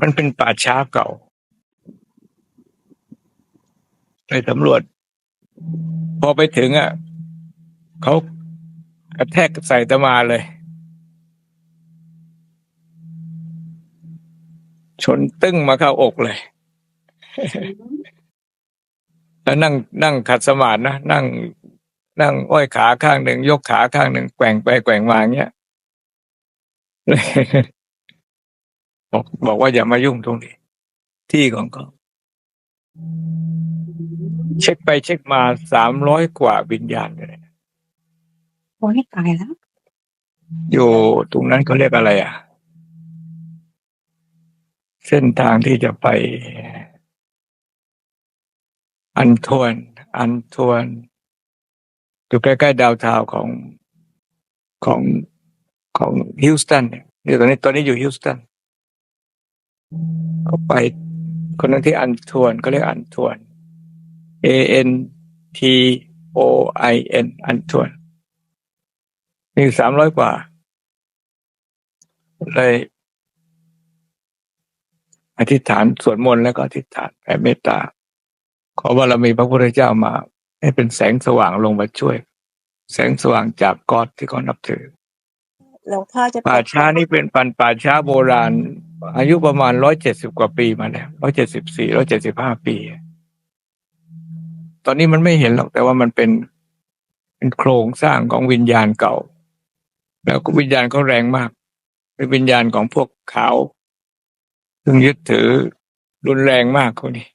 มันเป็นป่าช้าเก่าไปสำรวจ พอไปถึงอะเขากระแทกใส่ตะมาเลย ชนตึ้งมาเข้าอกเลย แล้วนั่งนั่งขัดสมาธินะนั่ง นั่งอ้อยขาข้างหนึ่งยกขาข้างหนึ่งแกว่งไปแกว่งมาอย่างเงี้ย บอกบอกว่าอย่ามายุ่งตรงนี้ ที่ของเขาเช็คไปเช็คมาสามร้อยกว่าวิญญาณเลยโอ้ยตายแล้ว อยู่ตรงนั้นเขาเรียกอะไรอะ เส้นทางที่จะไป อันทวน อันทวน อยู่ใกล้ๆดาวเทาวน์ของของของฮิวสตันเนี่ยเดี๋ยวตอนนี้ตอนนี้อยู่ฮิวสตัน เขาไป คนนั้นที่อันทวนก็เรียกอันทวน A N T O I N อันทวน มีสามร้อยกว่า เลยอธิษฐานสวดมนต์แล้วก็อธิษฐานแผ่เมตตา ขอบารมีพระพุทธเจ้ามา ให้เป็นแสงสว่างลงมาช่วย แสงสว่างจากกอดที่เขานับถือหลวงพ่อจะป่าช้านี่เป็นปันป่าช้าโบราณ อายุประมาณร้อยเจ็ดสิบกว่าปีมาแล้วร้อยเจ็ดสิบสี่ร้อยเจ็ดสิบห้าปี ตอนนี้มันไม่เห็นหรอกแต่ว่ามันเป็นเป็นโครงสร้างของวิญญาณเก่า แล้วก็วิญญาณเขาแรงมาก เป็นวิญญาณของพวกขาวซึ่งยึดถือรุนแรงมากคนนี้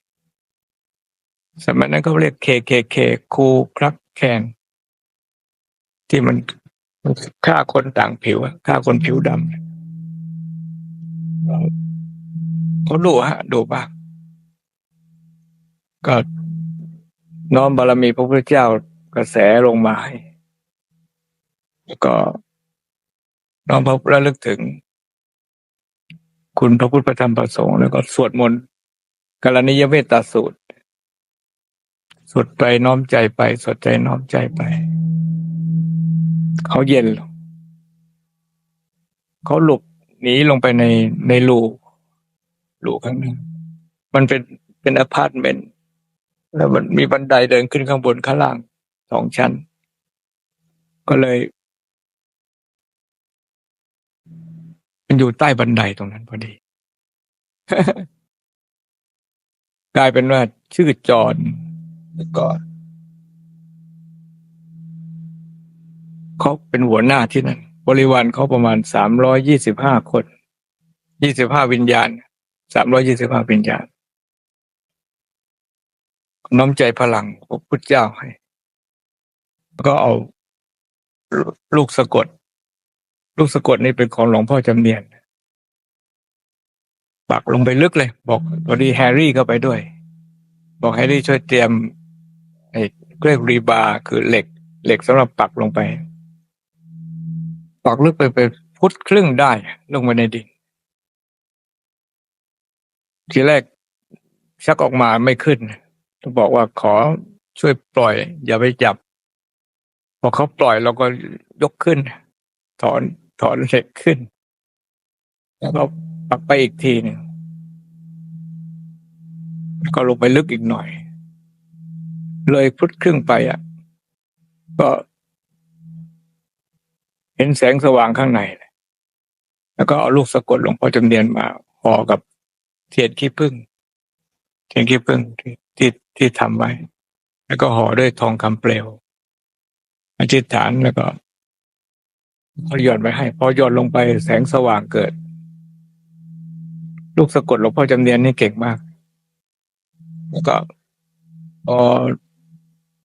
สมัยนั้นเขาเรียกเคเคเคคูครักแคนที่มันฆ่าคนต่างผิวฆ่าคนผิวดำ เขาดุฮะดุมากก็น้อมบารมีพระพุทธเจ้ากระแสลงมาให้แล้วก็น้อมพระระลึกถึง คุณพระพุทธพระธรรมพระสงฆ์แล้วก็สวดมนต์กรณียเมตตาสูตรสวดไปน้อมใจไป สวดใจน้อมใจไป เขาเย็น เขาหลบหนีลงไปในในรู รูข้างหนึงมันเป็นเป็นอพาร์ตเมนต์แล้วมันมีบันไดเดินขึ้นข้างบนข้างล่างสองชั้น ก็เลย มันอยู่ใต้บันไดตรงนั้นพอดี กลายเป็นว่าชื่อจอนแล้วก็เขาเป็นหัวหน้าที่นั่นบริวารเขาประมาณสามร้อยยี่สิบห้าคนยี่สิบห้าวิญญาณ สามร้อยยี่สิบห้าวิญญาณน้อมใจพลังพระพุทธเจ้าให้ก็เอาลูกสะกด ลูกสะกดนี่เป็นของหลวงพ่อจำเนียนปักลงไปลึกเลย บอกพอดีแฮร์รี่เข้าไปด้วย บอกแฮร์รี่ช่วยเตรียมไอ้เกรกรีบาร์คือเหล็ก เหล็กสำหรับปักลงไป ปักลึกไปเป็นฟุตครึ่งได้ลงไปในดิน ทีแรกชักออกมาไม่ขึ้นต้องบอกว่าขอช่วยปล่อย อย่าไปจับ พอเขาปล่อยเราก็ยกขึ้น ถอนถอนเหล็กขึ้น แล้วก็ปักไปอีกทีหนึ่งก็ลงไปลึกอีกหน่อย เลยฟุตครึ่งไปอะ ก็เห็นแสงสว่างข้างในเลยแล้วก็เอาลูกสะกดหลวงพ่อจำเนียนมาห่อกับ เทียนขี้ผึ้งเทียนขี้ผึ้งที่ที่ที่ทำไว้ แล้วก็ห่อด้วยทองคำเปลวอธิษฐานแล้วก็เขาหย่อนไว้ให้ พอหย่อนลงไปแสงสว่างเกิด ลูกสะกดหลวงพ่อจำเนียนนี่เก่งมาก แล้วก็พอ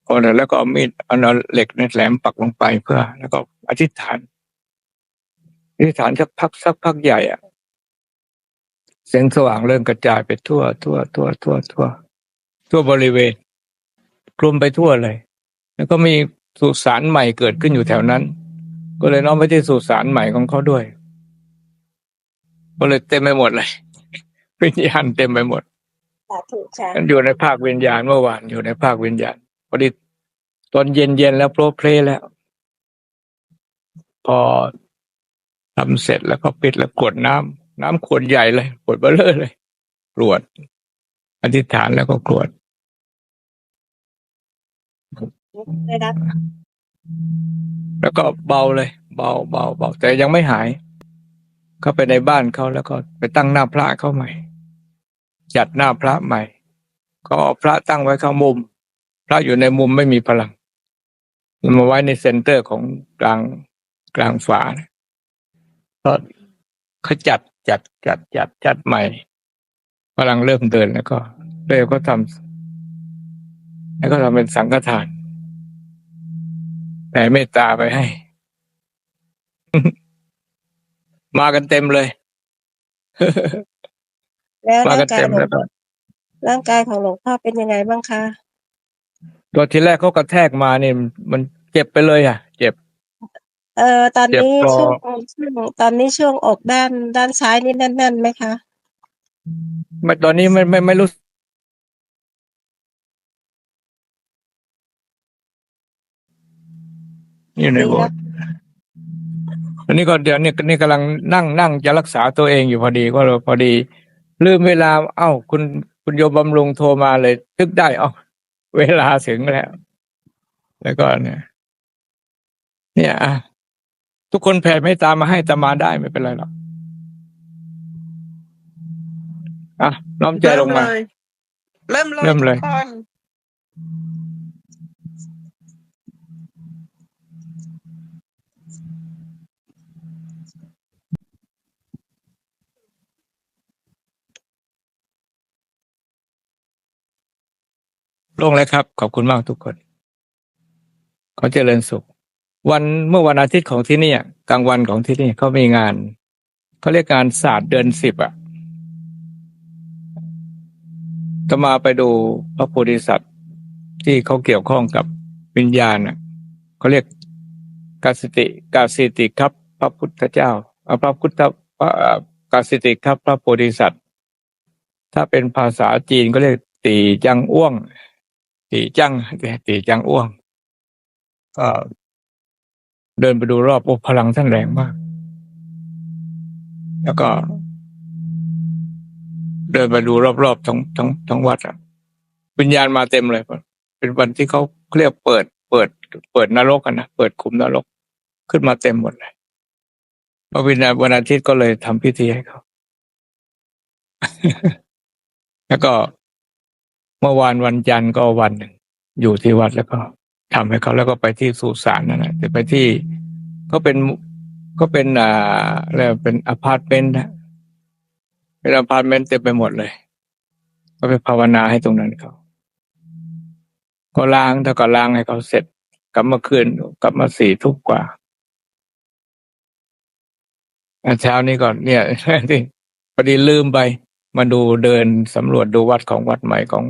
พอแล้วก็เอามีดเอาเหล็กในแหลมปักลงไปเพื่อ แล้วก็อธิษฐานอธิษฐานสักพักสักพักใหญ่อะ แสงสว่างเริ่มกระจายไปทั่ว ทั่ว ทั่ว ทั่ว ทั่ว ทั่วบริเวณคลุมไปทั่วเลย แล้วก็มีสุสานใหม่เกิดขึ้นอยู่แถวนั้น ก็เลยน้อมไปที่สุสานใหม่ของเขาด้วย ก็เลยเต็มไปหมดเลย วิญญาณเต็มไปหมดสาธุค่ะมันอยู่ในภาควิญญาณเมื่อวานอยู่ในภาควิญญาณพอดีตอนเย็นเย็นๆแล้วโปรเพลย์แล้ว พอทำเสร็จแล้วก็ปิดแล้วกรวดน้ำ น้ำขวดใหญ่เลยขวดเบลเลอร์เลยกรวด อธิษฐานแล้วก็กรวดได้รับแล้วก็เบาเลย เบาเบาเบาแต่ยังไม่หาย เข้าไปในบ้านเขาแล้วก็ไปตั้งหน้าพระเขาใหม่ จัดหน้าพระใหม่ ก็เอาพระตั้งไว้ข้างมุม พระอยู่ในมุมไม่มีพลังเอามาไว้ในเซนเตอร์ของกลางกลางฝานะก็เขาจัด จัดจัดจัดจัดใหม่พลังเริ่มเดินแล้วก็เลยก็ทำแล้วก็ทำเป็นสังฆทานแผ่เมตตาไปให้ มากันเต็มเลย แล้วมาร่ากันงกายเต็มหลวแล้งวก็ร่างกายของหลวงพ่อเป็นยังไงบ้างคะตัวทีแรกเขากระแทกมาเนี่ยมันเจ็บไปเลยอะ เจ็บเอ่อตอนนี้เจ็บคอ ช่วงช่วงตอนนี้ช่วงอกด้านด้านซ้ายนี่แน่นๆไหมคะ ไม่ตอนนี้ไม่ไม่ไม่รู้สึกอยู่ในโบสถ์อันนี้ก็เดี๋ยวนี้นี่กำลังนั่งนั่งจะรักษาตัวเองอยู่พอดีก็เลยพอดี ลืมเวลา เอ้า คุณคุณโยมบำรุงโทรมาเลยทึกได้เอ้าเวลาถึงแล้ว แล้วก็เนี่ย เนี่ยอะ ทุกคนแผ่ไม่ตามมาให้ตามมาได้ไม่เป็นไรหรอกอะน้อมใจลงมา เริ่มเลยเริ่มเลยทุกคนลงเลยครับ ขอบคุณมากทุกคน ขอเจริญสุข วันเมื่อวันอาทิตย์ของที่นี่กลางวันของที่นี่เขามีงานเขาเรียกงานศาสตร์เดือนสิบอะจะมาไปดูพระโพธิสัตว์ที่เขาเกี่ยวข้องกับวิญญาณอะเขาเรียกกาสติกาสิติครับ พระพุทธเจ้าอะพระพุทธพระอ่ากาสิติครับ พระโพธิสัตว์ ถ้าเป็นภาษาจีนก็เรียกตีจังอ้วง ตีจังตีจังอ้วงก็ เดินไปดูรอบโอ้พลังท่านแรงมาก แล้วก็ เดินไปดูรอบๆทั้งทั้งทั้งวัดอะวิญญาณมาเต็มเลย เป็นวันที่เขาเรียกเปิด เปิด เปิดนรกกันนะเปิดขุมนรกขึ้นมาเต็มหมดเลยพอวิญญาณวันอาทิตย์ก็เลยทำพิธีให้เขาแล้วก็เมื่อวานวันจันทร์ก็วันหนึ่งอยู่ที่วัดแล้วก็ ทำให้เขาแล้วก็ไปที่สุสานนั่นแหละแต่ไปที่ก็เป็นก็เป็นอ่าอะไรเป็นอพาร์ตเมนต์นะเป็นอพาร์ตเมนต์เต็มไปหมดเลย ก็ไปภาวนาให้ตรงนั้นเขาก็ล้างถ้าก็ล้างให้เขาเสร็จ กลับมาคืนกลับมาสี่ทุ่มกว่าเช้านี้ก่อนเนี่ยที่พอดีลืมไป มาดูเดินสำรวจดูวัดของวัดใหม่ของ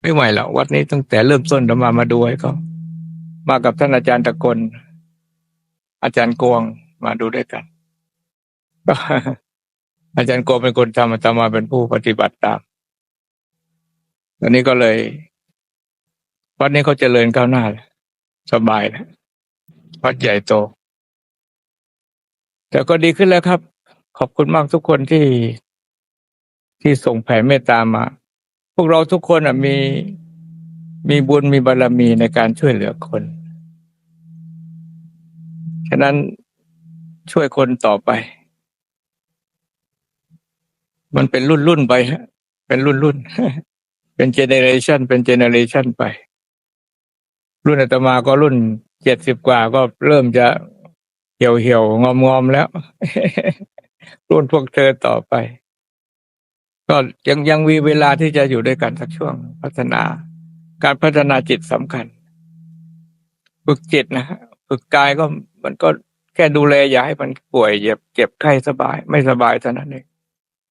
ไม่ไหวแล้ววัดนี้ตั้งแต่เริ่มต้นเรามามาดูให้เขา มากับท่านอาจารย์ตะกล อาจารย์กวงมาดูด้วยกัน อาจารย์กวงเป็นคนทำอาตมาเป็นผู้ปฏิบัติตามตอนนี้ก็เลยวัดนี้เขาเจริญก้าวหน้าแล้วสบายแล้ววัดใหญ่โต แต่ก็ดีขึ้นแล้วครับ ขอบคุณมากทุกคนที่ที่ส่งแผ่เมตตามา พวกเราทุกคนมีมีบุญมีบารรมีในการช่วยเหลือคน ฉะนั้นช่วยคนต่อไป มันเป็นรุ่นรุ่นไปฮะเป็นรุ่นรุ่นเป็นเจเนเรชันเป็นเจเนเรชันไป รุ่นอาตมาก็รุ่นเจ็ดสิบกว่าก็เริ่มจะเหี่ยวเหี่ยวงอมงอมแล้ว รุ่นพวกเธอต่อไป ก็ยังยังมีเวลาที่จะอยู่ด้วยกันสักช่วงพัฒนา การพัฒนาจิตสำคัญ ฝึกจิตนะฮะ ฝึกกายก็มันก็แค่ดูแลอย่าให้มันป่วยเจ็บเจ็บไข้สบาย ไม่สบายเท่านั้นเอง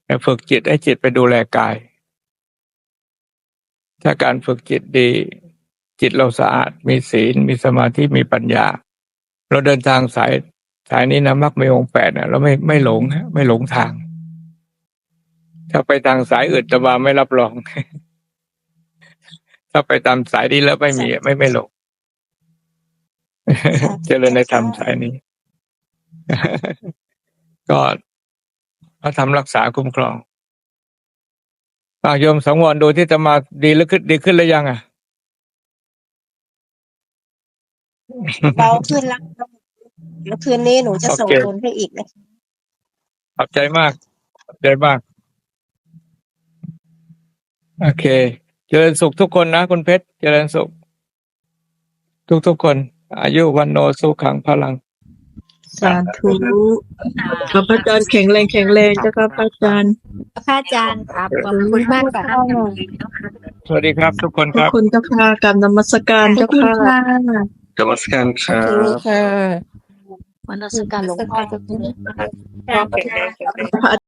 แต่ฝึกจิตให้จิตไปดูแลกาย ถ้าการฝึกจิตดี จิตเราสะอาดมีศีลมีสมาธิมีปัญญา เราเดินทางสายสายนี้นะมักไม่องแปดนะเราไม่ไม่หลงฮะไม่หลงทาง ถ้าไปทางสายอื่นตมาไม่รับรอง ถ้าไปตามสายนี้แล้วไม่มีไม่ไม่หลง เจริญในธรรมสายนี้ ก็พระธรรมรักษาคุ้มครองอะโยมสังวรดูที่จะมาดีหรือขึ้นดีขึ้นหรือยังอะเบาขึ้นแล้วแล้วคืนนี้หนูจะส่งโอเคคนให้อีกนะขอบใจมากขอบใจมาก โอเค เจริญสุขทุกคนนะคุณเพชร เจริญสุข ทุกทุกๆคน อายุวันโนสุขังพลัง สาธุขอพระอาจารย์แข็งแรงแข็งแรงเจ้าค่ะพระอาจารย์ พระอาจารย์ครับขอบคุณมากค่ะสวัสดีครับทุกคนขคอบรับคุณเจ้าค่ะกรรมนมัสการเจ้าค่ะ กรรมสการครับวันรัชการหลวงพ่อเจ้าคุณพระ